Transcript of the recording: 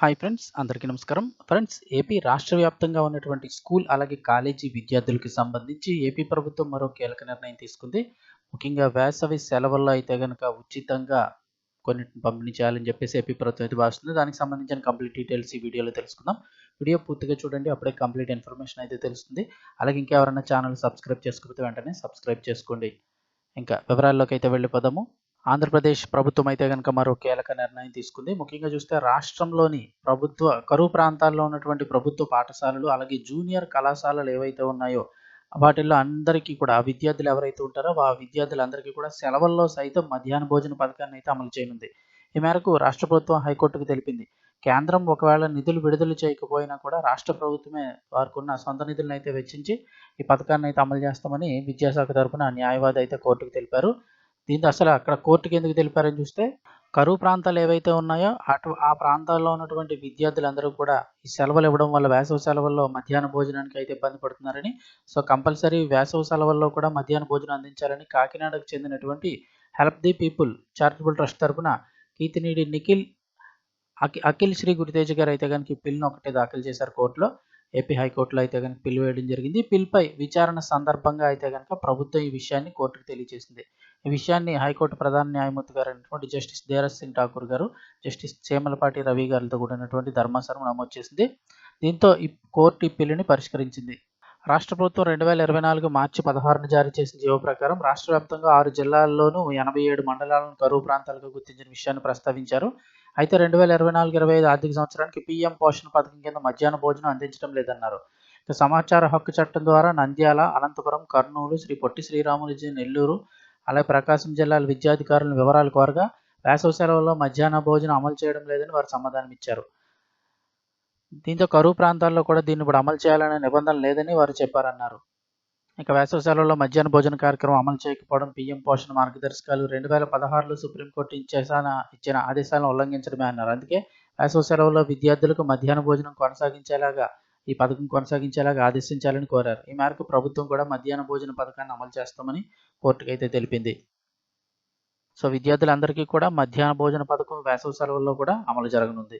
Hi friends అందరికీ నమస్కారం. Friends AP రాష్ట్ర వ్యాప్తంగా ఉన్నటువంటి స్కూల్ అలాగే కాలేజీ విద్యార్థులకు సంబంధించి ఏపీ ప్రభుత్వం మరో కీలక నిర్ణయం తీసుకుంది. ముఖ్యంగా వేసవి సెలవుల్లో అయితే కనుక ఉచితంగా కొన్ని పంపిణీ చేయాలని చెప్పేసి ఏపీ ప్రభుత్వం అయితే భావిస్తుంది. దానికి సంబంధించిన కంప్లీట్ డీటెయిల్స్ ఈ వీడియోలో తెలుసుకుందాం. వీడియో పూర్తిగా చూడండి అప్పుడే కంప్లీట్ ఇన్ఫర్మేషన్ అయితే తెలుస్తుంది. అలాగే ఇంకెవరైనా ఛానల్ సబ్స్క్రైబ్ చేసుకోకపోతే వెంటనే సబ్స్క్రైబ్ చేసుకోండి. ఇంకా వివరాల్లోకి అయితే వెళ్ళిపోదాము. ఆంధ్రప్రదేశ్ ప్రభుత్వం అయితే కనుక మరో కీలక నిర్ణయం తీసుకుంది. ముఖ్యంగా చూస్తే రాష్ట్రంలోని ప్రభుత్వ కరువు ప్రాంతాల్లో ఉన్నటువంటి ప్రభుత్వ పాఠశాలలు అలాగే జూనియర్ కళాశాలలు ఏవైతే ఉన్నాయో వాటిల్లో అందరికీ కూడా విద్యార్థులు ఎవరైతే ఉంటారో ఆ విద్యార్థులందరికీ కూడా సెలవుల్లో సైతం మధ్యాహ్న భోజన పథకాన్ని అయితే అమలు చేయనుంది. ఈ మేరకు రాష్ట్ర ప్రభుత్వం హైకోర్టుకు తెలిపింది. కేంద్రం ఒకవేళ నిధులు విడుదల చేయకపోయినా కూడా రాష్ట్ర ప్రభుత్వమే వారికి ఉన్న సొంత నిధులను అయితే వెచ్చించి ఈ పథకాన్ని అయితే అమలు చేస్తామని విద్యాశాఖ తరపున న్యాయవాది అయితే కోర్టుకు తెలిపారు. దీంతో అసలు అక్కడ కోర్టుకి ఎందుకు తెలిపారని చూస్తే కరువు ప్రాంతాలు ఏవైతే ఉన్నాయో అటు ఆ ప్రాంతాల్లో ఉన్నటువంటి విద్యార్థులందరూ కూడా ఈ సెలవులు ఇవ్వడం వల్ల వేసవి సెలవుల్లో మధ్యాహ్న భోజనానికి అయితే ఇబ్బంది పడుతున్నారని సో కంపల్సరీ వేసవి సెలవుల్లో కూడా మధ్యాహ్న భోజనం అందించాలని కాకినాడకు చెందినటువంటి help the people charitable trust తరఫున కీతినీడి నిఖిల్ అఖి అఖిల్ శ్రీ గురుతేజ్ గారు అయితే కనుక ఈ ఒకటే దాఖలు చేశారు కోర్టులో. ఏపీ హైకోర్టులో అయితే కనుక పిల్లు వేయడం జరిగింది. పిల్పై విచారణ సందర్భంగా అయితే కనుక ప్రభుత్వం ఈ విషయాన్ని కోర్టుకు తెలియజేసింది. ఈ విషయాన్ని హైకోర్టు ప్రధాన న్యాయమూర్తి గారు అయినటువంటి జస్టిస్ దేరస్ సింగ్ ఠాకూర్ గారు జస్టిస్ చేమలపాటి రవి గారితో కూడినటువంటి ధర్మాసనం నమోదు చేసింది. దీంతో ఈ కోర్టు ఈ పరిష్కరించింది. రాష్ట్ర ప్రభుత్వం రెండు వేల ఇరవై నాలుగు మార్చి పదహారును జారీ చేసిన జీవో ప్రకారం రాష్ట్ర వ్యాప్తంగా ఆరు జిల్లాల్లోనూ ఎనభై ఏడు మండలాలను కరువు ప్రాంతాలుగా గుర్తించిన విషయాన్ని ప్రస్తావించారు. అయితే రెండు వేల ఇరవై నాలుగు ఇరవై ఐదు ఆర్థిక సంవత్సరానికి పీఎం పోషణ పథకం కింద మధ్యాహ్న భోజనం అందించడం లేదన్నారు. సమాచార హక్కు చట్టం ద్వారా నంద్యాల అనంతపురం కర్నూలు శ్రీ పొట్టి శ్రీరాములు నెల్లూరు అలాగే ప్రకాశం జిల్లాల విద్యాధికారులను వివరాలు కోరగా వేసవి సెలవుల్లో మధ్యాహ్న భోజనం అమలు చేయడం లేదని వారు సమాధానం ఇచ్చారు. దీంతో కరువు ప్రాంతాల్లో కూడా దీన్ని ఇప్పుడు అమలు చేయాలనే నిబంధన లేదని వారు చెప్పారన్నారు. ఇక వేసవి సెలవుల్లో మధ్యాహ్న భోజన కార్యక్రమం అమలు చేయకపోవడం పీఎం పోషణ మార్గదర్శకాలు రెండు వేల పదహారులో సుప్రీంకోర్టు ఇచ్చేసాన ఇచ్చిన ఆదేశాలను ఉల్లంఘించడమే అన్నారు. అందుకే వేసవి సెలవుల్లో విద్యార్థులకు మధ్యాహ్న భోజనం కొనసాగించేలాగా ఈ పథకం కొనసాగించేలాగా ఆదేశించాలని కోరారు. ఈ మేరకు ప్రభుత్వం కూడా మధ్యాహ్న భోజన పథకాన్ని అమలు చేస్తామని కోర్టుకు అయితే తెలిపింది. సో విద్యార్థులందరికీ కూడా మధ్యాహ్న భోజన పథకం వేసవి సెలవుల్లో కూడా అమలు జరగనుంది.